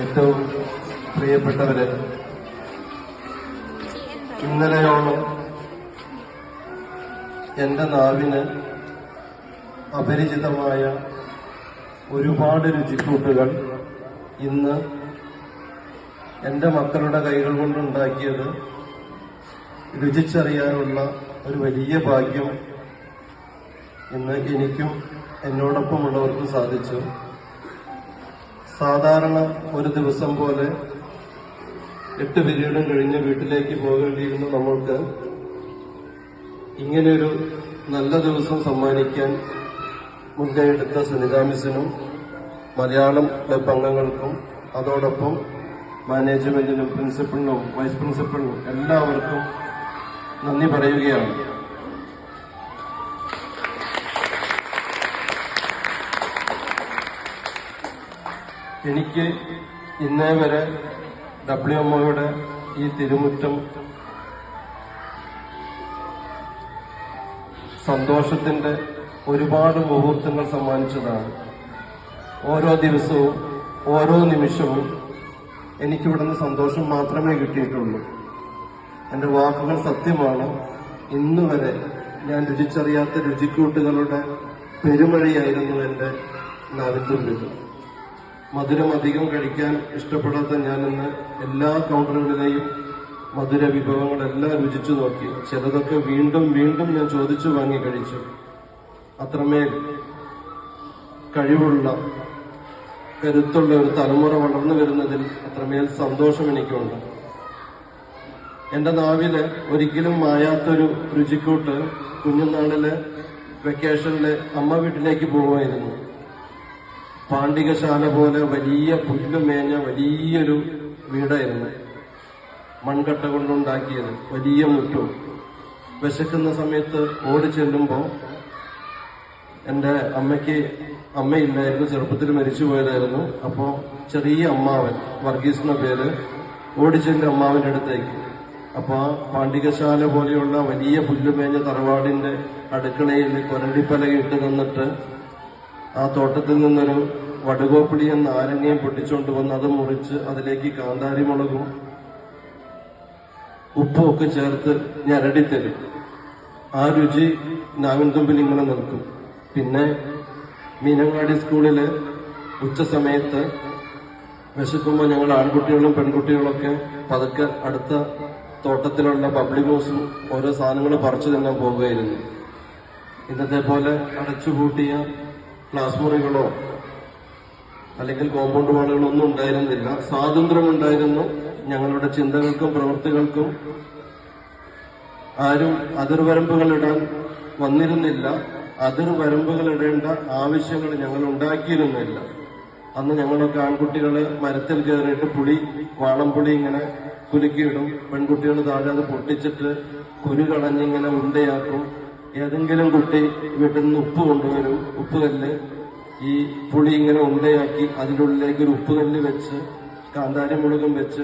ഏറ്റവും പ്രിയപ്പെട്ടവര് ഇന്നലെയോളം എന്റെ നാവിന് അപരിചിതമായ ഒരുപാട് രുചിക്കൂട്ടുകൾ ഇന്ന് എന്റെ മക്കളുടെ കൈകൾ കൊണ്ടുണ്ടാക്കിയത് രുചിച്ചറിയാനുള്ള ഒരു വലിയ ഭാഗ്യം ഇന്ന് എനിക്കും എന്നോടൊപ്പമുള്ളവർക്കും സാധിച്ചു. സാധാരണ ഒരു ദിവസം പോലെ എട്ട് പിരീഡും കഴിഞ്ഞ് വീട്ടിലേക്ക് പോകേണ്ടിയിരുന്ന നമ്മൾക്ക് ഇങ്ങനെയൊരു നല്ല ദിവസം സമ്മാനിക്കാൻ മുൻകൈയെടുത്ത സുനിതാമിസിനും മലയാളം ക്ലബ് അംഗങ്ങൾക്കും അതോടൊപ്പം മാനേജ്മെന്റിനും പ്രിൻസിപ്പളിനും വൈസ് പ്രിൻസിപ്പളിനും എല്ലാവർക്കും നന്ദി പറയുകയാണ്. എനിക്ക് ഇന്നേ വരെ ഡബ്ല്യു എംഒയുടെ ഈ തിരുമുറ്റം സന്തോഷത്തിന്റെ ഒരുപാട് മുഹൂർത്തങ്ങൾ സമ്മാനിച്ചതാണ്. ഓരോ ദിവസവും ഓരോ നിമിഷവും എനിക്കിവിടുന്ന് സന്തോഷം മാത്രമേ കിട്ടിയിട്ടുള്ളൂ. എന്റെ വാക്കുകൾ സത്യമാണ്. ഇന്നുവരെ ഞാൻ രുചിച്ചറിയാത്ത രുചിക്കൂട്ടുകളുടെ പെരുമഴയായിരുന്നു എന്റെ നാവിത്തുള്ളിൽ മധുരം അധികം കഴിക്കാൻ ഇഷ്ടപ്പെടാത്ത ഞാൻ ഇന്ന് എല്ലാ കൗണ്ടറുകളിലെയും മധുര വിഭവങ്ങളെല്ലാം രുചിച്ചു നോക്കി. ചിലതൊക്കെ വീണ്ടും വീണ്ടും ഞാൻ ചോദിച്ചു വാങ്ങി കഴിച്ചു. അത്രമേൽ കഴിവുള്ള കരുത്തുള്ള ഒരു തലമുറ വളർന്നു വരുന്നതിൽ അത്രമേൽ സന്തോഷം എനിക്കുണ്ട്. എന്റെ നാവിൽ ഒരിക്കലും മായാത്തൊരു രുചിക്കൂട്ട് കുഞ്ഞുനാളിൽ വെക്കേഷനിൽ അമ്മ വീട്ടിലേക്ക് പോകുമായിരുന്നു പാണ്ഡികശാല പോലെ വലിയ പുല്ലുമേഞ്ഞ വലിയൊരു വീടായിരുന്നു. മൺകട്ട കൊണ്ടുണ്ടാക്കിയത് വലിയ മുറ്റവും. വിശക്കുന്ന സമയത്ത് ഓടി ചെല്ലുമ്പോൾ എന്റെ അമ്മയ്ക്ക് അമ്മയില്ലായിരുന്നു ചെറുപ്പത്തിൽ മരിച്ചു പോയതായിരുന്നു. അപ്പോൾ ചെറിയ അമ്മാവൻ വർഗീസിന്റെ എന്ന പേര് ഓടിച്ചെന്റെ അമ്മാവന്റെ അടുത്തേക്ക്. അപ്പൊ ആ പാണ്ഡികശാല പോലെയുള്ള വലിയ പുല്ലുമേഞ്ഞ തറവാടിന്റെ അടുക്കളയിൽ കൊരടിപ്പലകിട്ട് നിന്നിട്ട് ആ തോട്ടത്തിൽ നിന്നൊരു വടുകോപ്പിളി എന്ന ആരണ്യം പൊട്ടിച്ചുകൊണ്ട് വന്ന് അത് മുറിച്ച് അതിലേക്ക് കാന്താരി മുളകും ഉപ്പും ഒക്കെ ചേർത്ത് ഞരടിത്തരും. ആ രുചി നാവിൻ തുമ്പിൽ ഇങ്ങനെ നിൽക്കും. പിന്നെ മീനങ്ങാടി സ്കൂളിൽ ഉച്ച സമയത്ത് വിശക്കുമ്പോൾ ഞങ്ങൾ ആൺകുട്ടികളും പെൺകുട്ടികളൊക്കെ പതുക്കെ അടുത്ത തോട്ടത്തിലുള്ള പബ്ലിക് ഹൗസും ഓരോ സാധനങ്ങൾ പറിച്ചു തന്നെ പോവുകയായിരുന്നു. ഇന്നത്തെ പോലെ അടച്ചുപൂട്ടിയ ക്ലാസ് മുറികളോ അല്ലെങ്കിൽ കോമ്പൗണ്ട് വാളുകളോ ഒന്നും ഉണ്ടായിരുന്നില്ല. സ്വാതന്ത്ര്യമുണ്ടായിരുന്നു ഞങ്ങളുടെ ചിന്തകൾക്കും പ്രവൃത്തികൾക്കും ആരും അതിർവരമ്പുകൾ ഇടാൻ വന്നിരുന്നില്ല. അതിർവരമ്പുകൾ ഇടേണ്ട ആവശ്യങ്ങൾ ഞങ്ങൾ ഉണ്ടാക്കിയിരുന്നില്ല. അന്ന് ഞങ്ങളൊക്കെ ആൺകുട്ടികൾ മരത്തിൽ കയറിയിട്ട് പുളി വാളംപുളി ഇങ്ങനെ കുലുക്കിയിടും. പെൺകുട്ടികൾ താഴെ അത് പൊട്ടിച്ചിട്ട് കുരു കളഞ്ഞിങ്ങനെ ഉണ്ടയാക്കും. ഏതെങ്കിലും കുട്ടി വീട്ടിൽ നിന്ന് ഉപ്പ് കൊണ്ടുവരും. ഉപ്പുകല്ല് ഈ പുളി ഇങ്ങനെ ഉണ്ടയാക്കി അതിന്റെ ഉള്ളിലേക്ക് ഒരു ഉപ്പുകല്ല് വെച്ച് കാന്താരി മുളകും വെച്ച്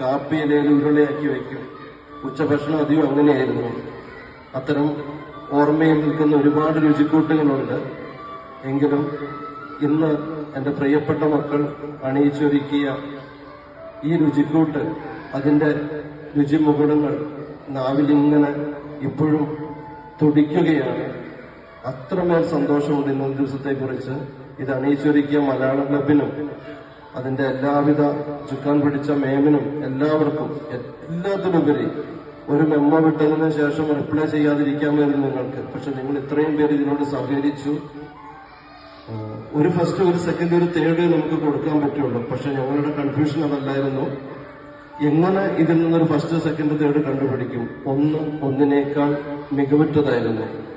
കാപ്പി ഇലയിൽ ഉരുളയാക്കി വയ്ക്കും. ഉച്ചഭക്ഷണം അധികം അങ്ങനെയായിരുന്നു. അത്തരം ഓർമ്മയിൽ നിൽക്കുന്ന ഒരുപാട് രുചിക്കൂട്ടുകളുണ്ട്. എങ്കിലും ഇന്ന് എന്റെ പ്രിയപ്പെട്ട മക്കൾ അണിയിച്ചൊരുക്കിയ ഈ രുചിക്കൂട്ട് അതിന്റെ രുചിമുകുടങ്ങൾ നാവിലിങ്ങനെ ഇപ്പോഴും തുടിക്കുകയാണ്. അത്രമേൽ സന്തോഷമുണ്ട് ഇന്നത്തെ ദിവസത്തെ കുറിച്ച് ഇത് അണിയിച്ചൊരുക്കിയ മലയാള ക്ലബിനും അതിന്റെ എല്ലാവിധ ചുക്കാൻ പിടിച്ച മേമിനും എല്ലാവർക്കും എല്ലാത്തിനുപരി ഒരു മെമ്മോ വിട്ടതിന് ശേഷം റിപ്ലൈ ചെയ്യാതിരിക്കാമായിരുന്നു നിങ്ങൾക്ക്. പക്ഷെ നിങ്ങൾ ഇത്രയും പേര് ഇതിനോട് സഹകരിച്ചു. ഒരു ഫസ്റ്റ് ഒരു സെക്കൻഡ് ഒരു തേർഡ് നമുക്ക് കൊടുക്കാൻ പറ്റുള്ളൂ. പക്ഷെ ഞങ്ങളുടെ കൺഫ്യൂഷൻ അതല്ലായിരുന്നു. എങ്ങനെ ഇതിൽ നിന്നൊരു ഫസ്റ്റ് സെക്കൻഡ് തേർഡ് കണ്ടുപിടിക്കും? ഒന്ന് ഒന്നിനേക്കാൾ മികവുറ്റതായിരുന്നു.